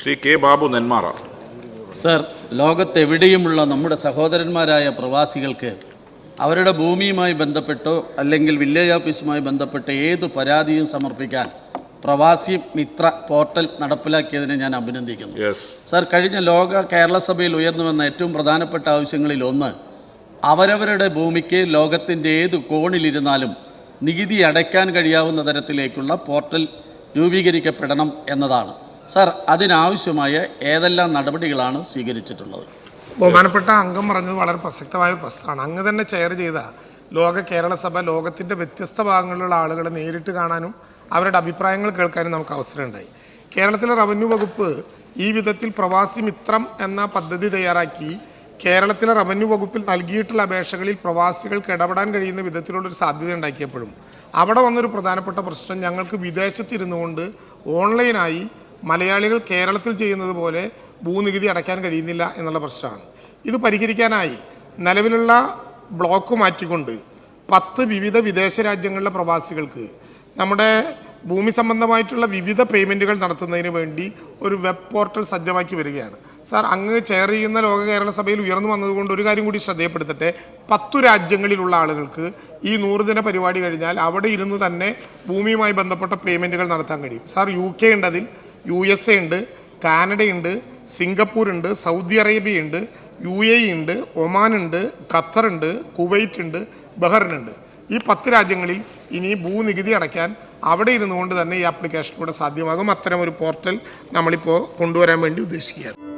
Shri K Babu Nenmara. Sir ലോകത്തെവിടെയുമുള്ള നമ്മുടെ സഹോദരന്മാരായ പ്രവാസികൾക്ക് അവരുടെ ഭൂമിയുമായി ബന്ധപ്പെട്ടോ അല്ലെങ്കിൽ വില്ലേജ് ഓഫീസുമായി ബന്ധപ്പെട്ട ഏത് പരാതിയും സമർപ്പിക്കാൻ പ്രവാസി മിത്ര പോർട്ടൽ നടപ്പിലാക്കിയതിനെ ഞാൻ അഭിനന്ദിക്കുന്നു. സർ കഴിഞ്ഞ ലോക കേരള സഭയിൽ ഉയർന്നു വന്ന ഏറ്റവും പ്രധാനപ്പെട്ട ആവശ്യങ്ങളിൽ ഒന്ന് അവരവരുടെ ഭൂമിക്ക് ലോകത്തിന്റെ ഏത് കോണിലിരുന്നാലും നികുതി അടയ്ക്കാൻ കഴിയാവുന്ന തരത്തിലേക്കുള്ള പോർട്ടൽ രൂപീകരിക്കപ്പെടണം എന്നതാണ്. സർ അതിനാവശ്യമായ ഏതെല്ലാം നടപടികളാണ് സ്വീകരിച്ചിട്ടുള്ളത്? ബഹുമാനപ്പെട്ട അംഗം പറഞ്ഞത് വളരെ പ്രസക്തമായ പ്രശ്നമാണ്. അങ്ങ് തന്നെ ചെയർ ചെയ്ത ലോക കേരള സഭ ലോകത്തിന്റെ വ്യത്യസ്ത ഭാഗങ്ങളിലുള്ള ആളുകളെ നേരിട്ട് കാണാനും അവരുടെ അഭിപ്രായങ്ങൾ കേൾക്കാനും നമുക്ക് അവസരമുണ്ടായി കേരളത്തിലെ റവന്യൂ വകുപ്പ് ഈ വിധത്തിൽ പ്രവാസി മിത്രം എന്ന പദ്ധതി തയ്യാറാക്കി കേരളത്തിലെ റവന്യൂ വകുപ്പിൽ നൽകിയിട്ടുള്ള അപേക്ഷകളിൽ പ്രവാസികൾക്ക് ഇടപെടാൻ കഴിയുന്ന വിധത്തിലുള്ളൊരു സാധ്യത ഉണ്ടാക്കിയപ്പോഴും അവിടെ വന്നൊരു പ്രധാനപ്പെട്ട പ്രശ്നം ഞങ്ങൾക്ക് വിദേശത്തിരുന്നു കൊണ്ട് ഓൺലൈനായി മലയാളികൾ കേരളത്തിൽ ചെയ്യുന്നത് പോലെ ഭൂനികുതി അടയ്ക്കാൻ കഴിയുന്നില്ല എന്നുള്ള പ്രശ്നമാണ്. ഇത് പരിഹരിക്കാനായി നിലവിലുള്ള ബ്ലോക്ക് മാറ്റിക്കൊണ്ട് പത്ത് വിവിധ വിദേശ രാജ്യങ്ങളിലെ പ്രവാസികൾക്ക് നമ്മുടെ ഭൂമി സംബന്ധമായിട്ടുള്ള വിവിധ പേയ്മെന്റുകൾ നടത്തുന്നതിന് വേണ്ടി ഒരു വെബ് പോർട്ടൽ സജ്ജമാക്കി വരികയാണ്. സാർ അങ്ങ് ചെയർ ചെയ്യുന്ന ലോക കേരള സഭയിൽ ഉയർന്നു വന്നതുകൊണ്ട് ഒരു കാര്യം കൂടി ശ്രദ്ധയപ്പെടുത്തട്ടെ. പത്തു രാജ്യങ്ങളിലുള്ള ആളുകൾക്ക് ഈ നൂറ് ദിന പരിപാടി കഴിഞ്ഞാൽ അവിടെ ഇരുന്ന് തന്നെ ഭൂമിയുമായി ബന്ധപ്പെട്ട പേയ്മെന്റുകൾ നടത്താൻ കഴിയും. സാർ യു കെ ഉണ്ട് അതിൽ യു എസ് എ ഉണ്ട് കാനഡയുണ്ട് സിംഗപ്പൂർ ഉണ്ട് സൗദി അറേബ്യ ഉണ്ട് യു എ ഉണ്ട് ഒമാൻ ഉണ്ട് ഖത്തർ ഉണ്ട് കുവൈറ്റ് ഉണ്ട് ബഹ്റിൻ ഉണ്ട്. ഈ പത്ത് രാജ്യങ്ങളിൽ ഇനി ഭൂനികുതി അടയ്ക്കാൻ അവിടെ ഇരുന്നുകൊണ്ട് തന്നെ ഈ ആപ്ലിക്കേഷനിലൂടെ സാധ്യമാകും. അത്തരം ഒരു പോർട്ടൽ നമ്മളിപ്പോൾ കൊണ്ടുവരാൻ വേണ്ടി ഉദ്ദേശിക്കുകയാണ്.